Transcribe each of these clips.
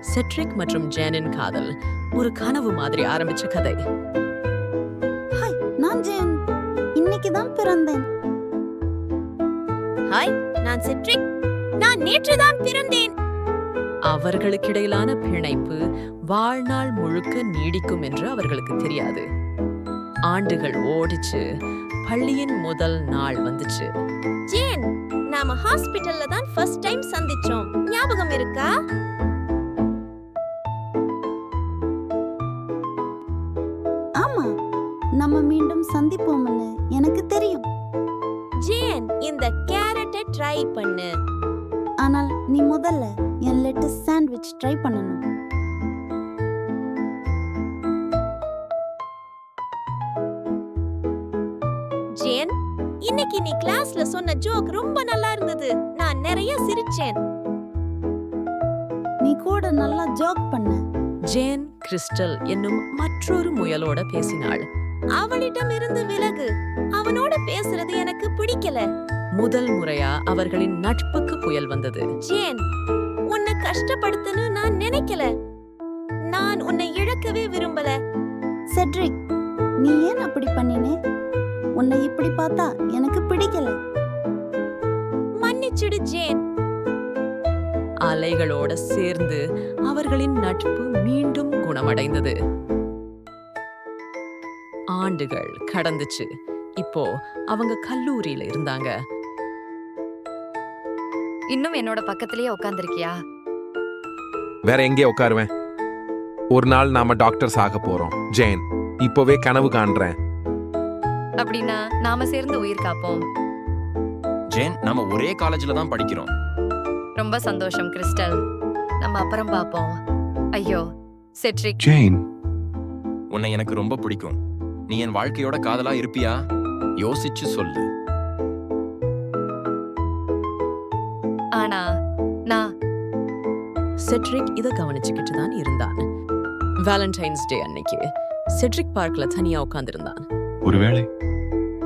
Cedric மற்றும் ஜேனின் காதல். ஒரு கனவு மாதிரி ஆரம்பிச்ச கதை. ஹாய் நான் ஜெயன் இன்னைக்கு தான் பிறந்தேன். ஹாய் நான் செட்ரிக் நான் நேற்றுதான் பிறந்தேன். அவர்களுக்கிடையிலான பிணைப்பு வாழ்நாள் முழுக்க நீடிக்கும் என்று அவர்களுக்கு தெரியாது. ஆண்டுகள் ஓடிச்சு பள்ளியின் முதல் நாள் வந்துச்சு. ஜேன் நாம ஹாஸ்பிடல்ல தான் ஃபர்ஸ்ட் டைம் சந்திச்சோம். ஞாபகம் இருக்கா? ஆமா நம்ம மீண்டும் சந்திப்போம்னு எனக்கு தெரியும். ஜேன் இந்த கேரட்டை ட்ரை பண்ணு. ஆனால் நீ முதல்ல என் லெட்டஸ் சாண்ட்விச் ட்ரை பண்ணணும். ஜேன் இன்னைக்கு நீ கிளாஸ்ல சொன்ன ஜோக் ரொம்ப நல்லா இருந்தது. நான் நிறைய சிரிச்சேன். நீ கூட நல்லா ஜோக் பண்ண. ஜேன் கிறிஸ்டல் என்னும் மற்றொரு முயலோட பேசினாள். அவளிடம் இருந்து விலகு. அவனோட பேசுறது எனக்கு பிடிக்கல. முதல் முறையா அவர்களின் நட்புக்கு புயல் வந்தது. ஜேன் உன்னை கஷ்டப்படுத்தன்னு நான் நினைக்கல. நான் உன்னை இழக்கவே விரும்பல. செட்ரிக் நீ ஏன் அப்படி பண்ணினே? உன்னை இப்படி பார்த்தா எனக்கு பிடிக்கல. மன்னிச்சிடு ஜேன். அலைகளோட சேர்ந்து அவர்களின் நட்பு மீண்டும் குணமடைந்தது. ஆண்டுகள் கடந்துச்சு. இப்போ அவங்க கல்லூரியில இருந்தாங்க. இன்னும் என்னோட பக்கத்திலேயே உட்காந்துருக்கியா வேற எங்கே உட்காருவேன்? ஒரு நாள் நாம டாக்டர்ஸ் ஆக போறோம். ஜெயன் இப்போவே கனவு காண்றேன். அப்படின்னா நாம சேர்ந்து உயிர் காப்போம். ஜேன் நாம ஒரே காலேஜ்ல தான் படிக்கிறோம். ரொம்ப சந்தோஷம் கிறிஸ்டல். நம்ம அப்புறம் பாப்போம் ஐயோ செட்ரிக். Jane, உன்னை எனக்கு ரொம்ப பிடிக்கும். நீ என் வாழ்க்கையோட காதலா இருப்பியா? யோசிச்சு சொல்லு. ஆனா நான் செட்ரிக் இத கவனிச்சுக்கிட்டு தான் இருந்தான். வேலண்டைன்ஸ் டே அன்னைக்கு செட்ரிக் பார்க்ல தனியா உட்கார்ந்திருந்தான். ஒருவேளை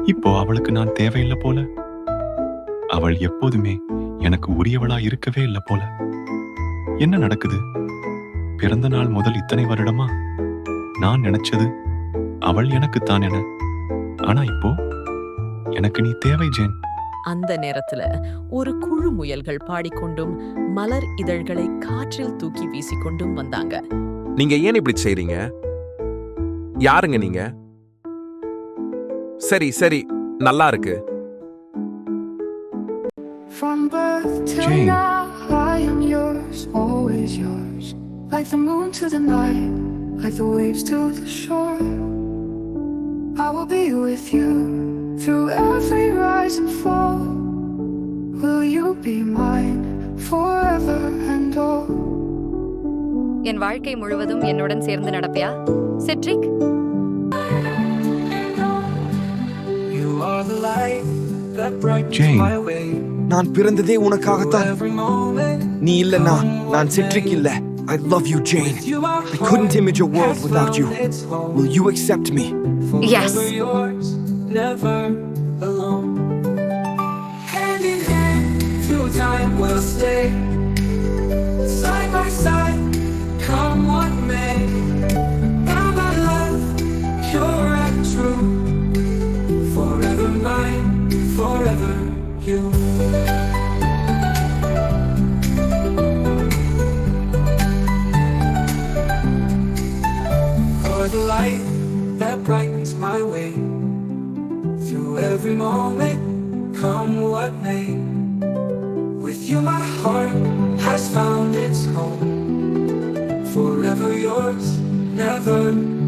இப்போ அவளுக்கு நான் தேவையில்லை போல? அவள் எப்போதுமே எனக்கு உரியவளா இருக்கவே இல்லை போல? என்ன நடக்குது? பிறந்த நாள் முதல் இத்தனை வருடமா நான் நினைச்சது அவள் எனக்குத்தான் என ஆனா இப்போ எனக்கு நீ தேவை ஜேன் அந்த நேரத்துல ஒரு குழு முயல்கள் பாடிக்கொண்டும் மலர் இதழ்களை காற்றில் தூக்கி வீசிக்கொண்டும் வந்தாங்க நீங்க ஏன் இப்படி செய்றீங்க யாருங்க நீங்க சரி சரி நல்லா இருக்கு From birth till Jane. now, I am yours, always yours. Like the moon to the night, like the waves to the shore. I will be with you through every rise and fall. Will you be mine forever and all? என் வாழ்க்கை முழுவதும் என்னுடன் சேர்ந்து நடப்பியா Cedric You are the light that brightens Jane. my way. நான் பிறந்ததே உனக்காகத்தான் Every moment, நீ இல்லனா நான் செட்ரிக் இல்ல I love you Jane you my I couldn't image a world without you found its home. Will you accept me Yes. Forever yours, never alone. Hand in hand, through time we'll stay. Side by side, come what may. Now my love, pure and true. Forever mine, forever you. Through every moment, come what may. With you, my heart has found its home. Forever yours, never.